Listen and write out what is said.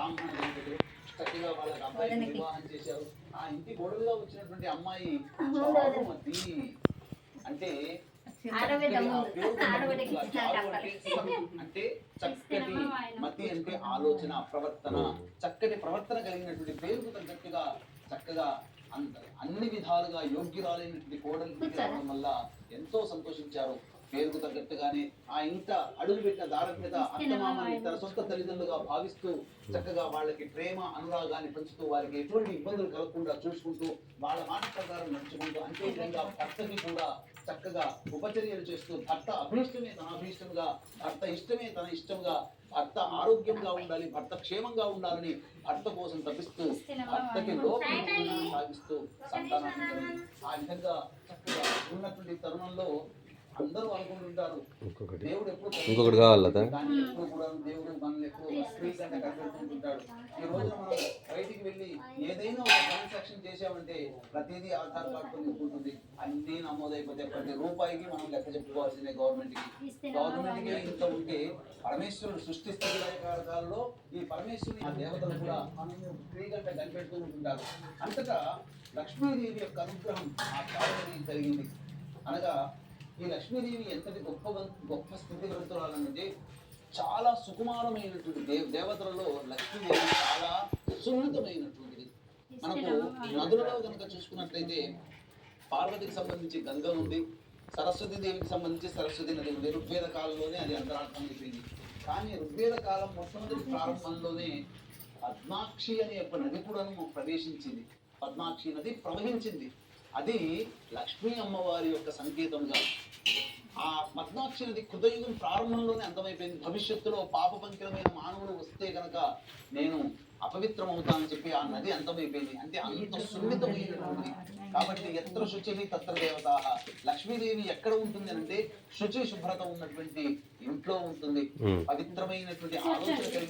బ్రాహ్మణ దంపతులు చక్కగా వాళ్ళకి వివాహం చేశారు. ఆ ఇంటి వచ్చినటువంటి అమ్మాయి చారుమతి అంటే చక్కటి. పేరు అంటే సుఖం. అంటే చక్కటి మతి అంటే ఆలోచన ప్రవర్తన చక్కటి ప్రవర్తన కలిగినటువంటి పేరుకు తగ్గట్టుగా చక్కగా అంత అన్ని విధాలుగా యోగ్యురాలైనటువంటి కోడలు రావడం వల్ల ఎంతో సంతోషించారు. పేరుకు తగ్గట్టుగానే ఆ ఇంట అడుగు పెట్టిన దారం మీద అత్తమామని తన సొంత తల్లిదండ్రులుగా భావిస్తూ చక్కగా వాళ్ళకి ప్రేమ అనురాగాన్ని పెంచుతూ వారికి ఎటువంటి ఇబ్బందులు కలగకుండా చూసుకుంటూ వాళ్ళ మాట ప్రకారం నడుచుకుంటూ అంతే విధంగా భర్తకి కూడా చక్కగా ఉపచర్యలు చేస్తూ భర్త అభిష్టమే తన అభిష్టంగా భర్త ఇష్టమే తన ఇష్టంగా భర్త ఆరోగ్యంగా ఉండాలి భర్త క్షేమంగా ఉండాలని భర్త కోసం తప్పిస్తూ భర్తకి లోపల సాగిస్తూ కలిగి ఆ విధంగా చక్కగా ఉన్నటువంటి తరుణంలో అందరూ అనుకుంటుంటారు ఇంకొకటి. దేవుడు ఎప్పుడు ఇంకొకటి కావాలి ఎప్పుడు కూడా దేవుడు మనల్ని కనిపెడుతుంటాడు ఈ రోజున మనం బయటికి వెళ్ళి ఏదైనా ఒక ట్రాన్సాక్షన్ చేసామంటే ప్రతిదీ ఆధార్ కార్డుతో నింపుతుంది. అన్ని నమోదైపోతే ప్రతి రూపాయికి మనం లెక్క చెప్పుకోవాల్సిందే గవర్నమెంట్కి. గవర్నమెంట్కి ఇంత ఉంటే పరమేశ్వరుడు సృష్టి స్థితి కాలంలో ఈ పరమేశ్వరుని ఆ దేవతలు కూడా కనిపెడుతూ ఉంటుంటారు. అంతటా లక్ష్మీదేవి యొక్క అనుగ్రహం ఆ కలిగింది అనగా ఈ లక్ష్మీదేవి ఎంతటి గొప్ప గొప్ప స్థితి గ్రంథాలంటే చాలా సుకుమారమైనటువంటి దేవ దేవతలలో లక్ష్మీదేవి చాలా సున్నితమైనటువంటిది. మనకు నదులలో కనుక చూసుకున్నట్లయితే పార్వతికి సంబంధించి గంగ ఉంది సరస్వతి దేవికి సంబంధించి సరస్వతి నది ఉంది ఋగ్వేద కాలంలోనే అది అంతరార్థం అయిపోయింది. కానీ ఋగ్వేద కాలం మొట్టమొదటి ప్రారంభంలోనే పద్మాక్షి అనే ఒక నది కూడా ప్రవేశించింది. పద్మాక్షి నది ప్రవహించింది. అది లక్ష్మీ అమ్మవారి యొక్క సంకేతంగా ఆ పద్మాక్షి నది కృతయుగం ప్రారంభంలోనే అంతమైపోయింది. భవిష్యత్తులో పాప పంకిలమైన మానవులు వస్తే కనుక నేను అపవిత్రం అవుతానని చెప్పి ఆ నది అంతమైపోయింది. అంటే అంత సున్నితమైనటువంటిది. కాబట్టి ఎత్ర శుచి తత్ర దేవత. లక్ష్మీదేవి ఎక్కడ ఉంటుంది అంటే శుచి శుభ్రత ఉన్నటువంటి ఇంట్లో ఉంటుంది. పవిత్రమైనటువంటి ఆలోచన